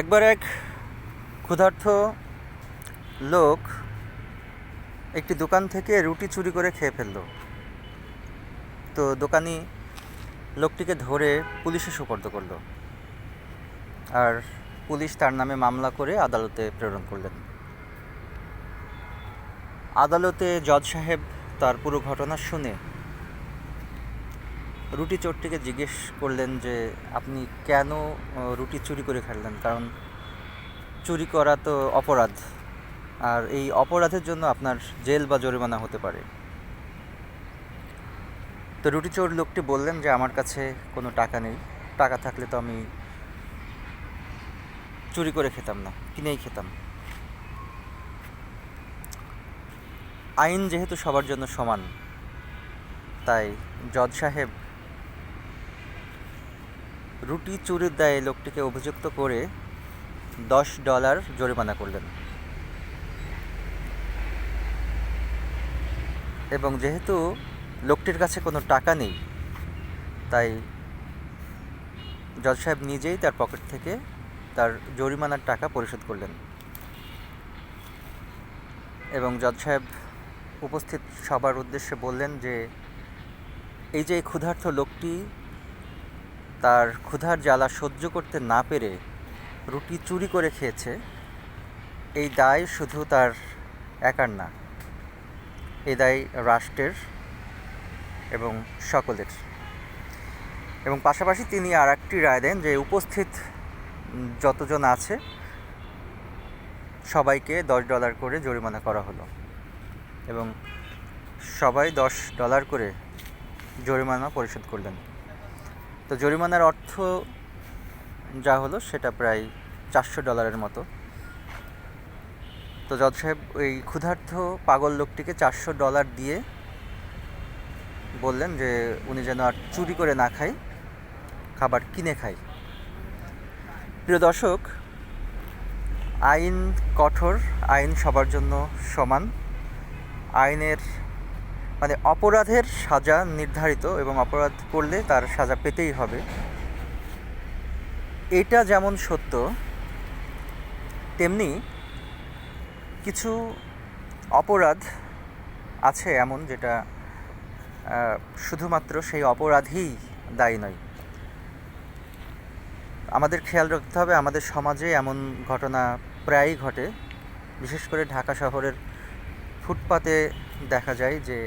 একবার এক ক্ষুধার্ত লোক একটি দোকান থেকে রুটি চুরি করে খেয়ে ফেলল। তো দোকানি লোকটিকে ধরে পুলিশে সুপর্দ করল। আর পুলিশ তার নামে মামলা করে আদালতে প্রেরণ করলেন। আদালতে জজ সাহেব তার পুরো ঘটনা শুনে রুটি চোরটিকে জিজ্ঞেস করলেন যে, আপনি কেন রুটি চুরি করে খেলেন কারণ চুরি করা তো অপরাধ। আর এই অপরাধের জন্য আপনার জেল বা জরিমানা হতে পারে। তো রুটি চোর লোকটি বললেন যে, আমার কাছে কোনো টাকা নেই। টাকা থাকলে তো আমি চুরি করে খেতাম না, কিনেই খেতাম। আইন যেহেতু সবার জন্য সমান, তাই জজ সাহেব রুটি চুরির দায়ে লোকটিকে অভিযুক্ত করে দশ ডলার জরিমানা করলেন। এবং যেহেতু লোকটির কাছে কোনো টাকা নেই, তাই জজ সাহেব নিজেই তার পকেট থেকে তার জরিমানার টাকা পরিশোধ করলেন। এবং জজ সাহেব উপস্থিত সবার উদ্দেশ্যে বললেন যে, এই যে এই ক্ষুধার্ত লোকটি তার ক্ষুধার জ্বালা সহ্য করতে না পেরে রুটি চুরি করে খেয়েছে। এই দায় শুধু তার একার না এই দায় রাষ্ট্রের এবং সকলের। এবং পাশাপাশি তিনি আর একটি রায় দেন যে উপস্থিত যতজন আছে, সবাইকে দশ ডলার করে জরিমানা করা হলো। এবং সবাই দশ ডলার করে জরিমানা পরিশোধ করলেন। তো জরিমানার অর্থ যা হলো সেটা প্রায় চারশো ডলারের মতো। তো জজ সাহেব ওই ক্ষুধার্ত পাগল লোকটিকে চারশো ডলার দিয়ে বললেন যে উনি যেন আর চুরি করে না খায়, খাবার কিনে খায়। প্রিয় দর্শক, আইন কঠোর, আইন সবার জন্য সমান। আইনের মানে অপরাধের সাজা নির্ধারিত এবং অপরাধ করলে তার সাজা পেতেই হবে। এটা যেমন সত্য, তেমনি কিছু অপরাধ আছে এমন যেটা শুধুমাত্র সেই অপরাধীই দায়ী নয়। আমাদের খেয়াল রাখতে হবে, আমাদের সমাজে এমন ঘটনা প্রায়ই ঘটে। বিশেষ করে ঢাকা শহরের ফুটপাতে দেখা যায় যে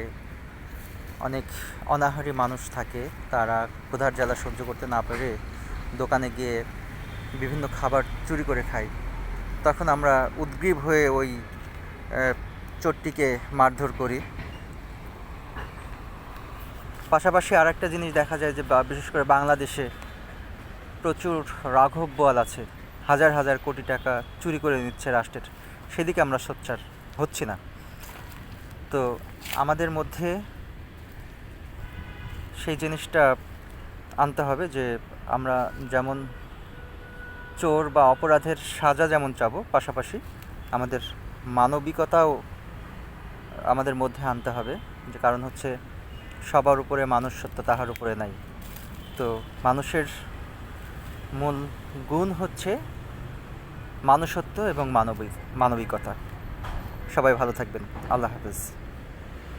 অনেক অনাহারী মানুষ থাকে, তারা ক্ষুধার জ্বালা সহ্য করতে না পেরে দোকানে গিয়ে বিভিন্ন খাবার চুরি করে খায়। তখন আমরা উদ্গ্রীব হয়ে ওই চোরটিকে মারধর করি। পাশাপাশি আর একটা জিনিস দেখা যায় যে বিশেষ করে বাংলাদেশে প্রচুর রাঘব বোয়াল আছে। হাজার হাজার কোটি টাকা চুরি করে নিচ্ছে রাষ্ট্রের। সেদিকে আমরা সোচ্চার হচ্ছি না। তো আমাদের মধ্যে সেই জিনিসটা আনতে হবে যে আমরা যেমন চোর বা অপরাধের সাজা যেমন চাবো, পাশাপাশি আমাদের মানবিকতাও আমাদের মধ্যে আনতে হবে। যে কারণ হচ্ছে সবার উপরে মানুষ সত্য তাহার উপরে নাই। তো মানুষের মূল গুণ হচ্ছে মানুষত্ব এবং মানবিক, মানবিকতা। সবাই ভালো থাকবেন। আল্লাহ হাফেজ।